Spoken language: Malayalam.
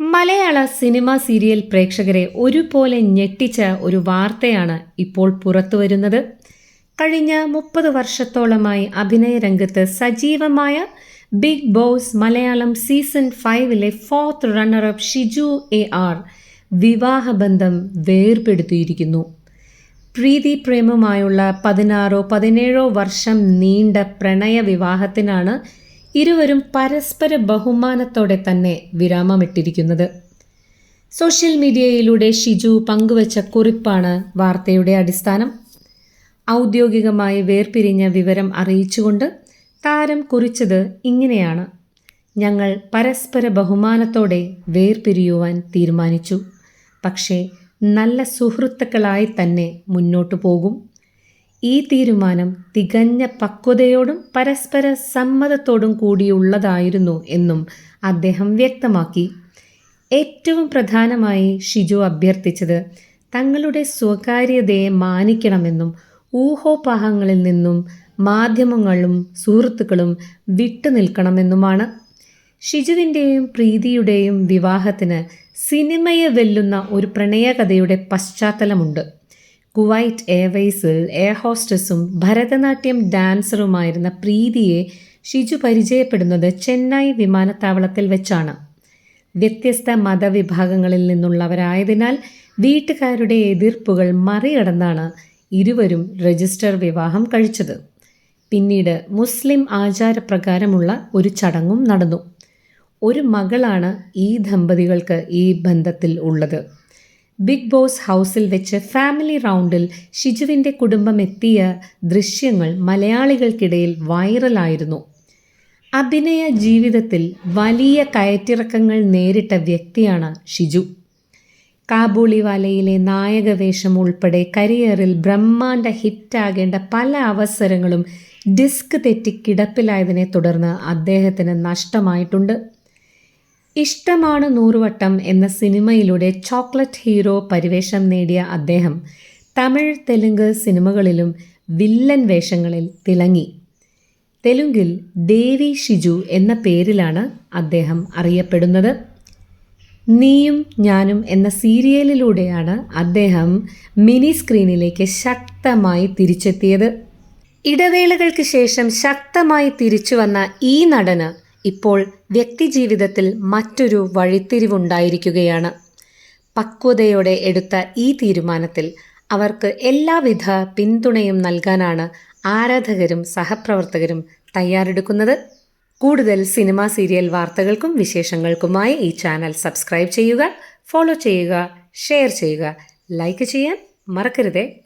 മലയാള സിനിമ സീരിയൽ പ്രേക്ഷകരെ ഒരുപോലെ ഞെട്ടിച്ച ഒരു വാർത്തയാണ് ഇപ്പോൾ പുറത്തുവരുന്നത് കഴിഞ്ഞ മുപ്പത് വർഷത്തോളമായി അഭിനയ രംഗത്ത് സജീവമായ big Boss Malayalam season ഫൈവിലെ fourth runner up Shiju A R വിവാഹബന്ധം വേർപെടുത്തിയിരിക്കുന്നു. പ്രീതി പ്രേമമായുള്ള പതിനാറോ പതിനേഴോ വർഷം നീണ്ട പ്രണയ വിവാഹത്തിനാണ് ഇരുവരും പരസ്പര ബഹുമാനത്തോടെ തന്നെ വിരാമമിട്ടിരിക്കുന്നത്. സോഷ്യൽ മീഡിയയിലൂടെ ഷിജു പങ്കുവച്ച കുറിപ്പാണ് വാർത്തയുടെ അടിസ്ഥാനം. ഔദ്യോഗികമായി വേർപിരിഞ്ഞ വിവരം അറിയിച്ചുകൊണ്ട് താരം കുറിച്ചത് ഇങ്ങനെയാണ്. ഞങ്ങൾ പരസ്പര ബഹുമാനത്തോടെ വേർപിരിയുവാൻ തീരുമാനിച്ചു. പക്ഷേ നല്ല സുഹൃത്തുക്കളായി തന്നെ മുന്നോട്ടു പോകും. ഈ തീരുമാനം തികഞ്ഞ പക്വതയോടും പരസ്പര സമ്മതത്തോടും കൂടിയുള്ളതായിരുന്നു എന്നും അദ്ദേഹം വ്യക്തമാക്കി. ഏറ്റവും പ്രധാനമായി ഷിജു അഭ്യർത്ഥിച്ചത് തങ്ങളുടെ സ്വകാര്യതയെ മാനിക്കണമെന്നും ഊഹോപാഹങ്ങളിൽ നിന്നും മാധ്യമങ്ങളും സുഹൃത്തുക്കളും വിട്ടുനിൽക്കണമെന്നുമാണ് ഷിജുവിന്റെയും പ്രീതിയുടെയും വിവാഹത്തിന് സിനിമയെ വെല്ലുന്ന ഒരു പ്രണയകഥയുടെ പശ്ചാത്തലമുണ്ട്. കുവൈറ്റ് എയർവേസിൽ എയർ ഹോസ്റ്റസും ഭരതനാട്യം ഡാൻസറുമായിരുന്ന പ്രീതിയെ ഷിജു പരിചയപ്പെടുന്നത് ചെന്നൈ വിമാനത്താവളത്തിൽ വെച്ചാണ്. വ്യത്യസ്ത മതവിഭാഗങ്ങളിൽ നിന്നുള്ളവരായതിനാൽ വീട്ടുകാരുടെ എതിർപ്പുകൾ മറികടന്നാണ് ഇരുവരും രജിസ്റ്റർ വിവാഹം കഴിച്ചത്. പിന്നീട് മുസ്ലിം ആചാരപ്രകാരമുള്ള ഒരു ചടങ്ങും നടന്നു. ഒരു മകളാണ് ഈ ദമ്പതികൾക്ക് ഈ ബന്ധത്തിൽ ഉള്ളത്. ബിഗ് ബോസ് ഹൗസിൽ വെച്ച് ഫാമിലി റൗണ്ടിൽ ഷിജുവിന്റെ കുടുംബം എത്തിയ ദൃശ്യങ്ങൾ മലയാളികൾക്കിടയിൽ വൈറലായിരുന്നു. അഭിനയ ജീവിതത്തിൽ വലിയ കയറ്റിറക്കങ്ങൾ നേരിട്ട വ്യക്തിയാണ് ഷിജു. കാബൂളിവാലയിലെ നായകവേഷം ഉൾപ്പെടെ കരിയറിൽ ബ്രഹ്മാണ്ഡ ഹിറ്റാകേണ്ട പല അവസരങ്ങളും ഡിസ്ക് തെറ്റി കിടപ്പിലായതിനെ തുടർന്ന് അദ്ദേഹത്തിന് നഷ്ടമായിട്ടുണ്ട്. ഇഷ്ടമാണ് നൂറുവട്ടം എന്ന സിനിമയിലൂടെ ചോക്ലേറ്റ് ഹീറോ പരിവേഷം നേടിയ അദ്ദേഹം തമിഴ് തെലുങ്ക് സിനിമകളിലും വില്ലൻ വേഷങ്ങളിൽ തിളങ്ങി. തെലുങ്കിൽ ദേവി ഷിജു എന്ന പേരിലാണ് അദ്ദേഹം അറിയപ്പെടുന്നത്. നീയും ഞാനും എന്ന സീരിയലിലൂടെയാണ് അദ്ദേഹം മിനി സ്ക്രീനിലേക്ക് ശക്തമായി തിരിച്ചെത്തിയത്. ഇടവേളകൾക്ക് ശേഷം ശക്തമായി തിരിച്ചു വന്ന ഈ നടന് ഇപ്പോൾ വ്യക്തിജീവിതത്തിൽ മറ്റൊരു വഴിത്തിരിവുണ്ടായിരിക്കുകയാണ്. പക്വതയോടെ എടുത്ത ഈ തീരുമാനത്തിൽ അവർക്ക് എല്ലാവിധ പിന്തുണയും നൽകാനാണ് ആരാധകരും സഹപ്രവർത്തകരും തയ്യാറെടുക്കുന്നത്. കൂടുതൽ സിനിമാ സീരിയൽ വാർത്തകൾക്കും വിശേഷങ്ങൾക്കുമായി ഈ ചാനൽ സബ്സ്ക്രൈബ് ചെയ്യുക ഫോളോ ചെയ്യുക ഷെയർ ചെയ്യുക ലൈക്ക് ചെയ്യാൻ മറക്കരുതേ.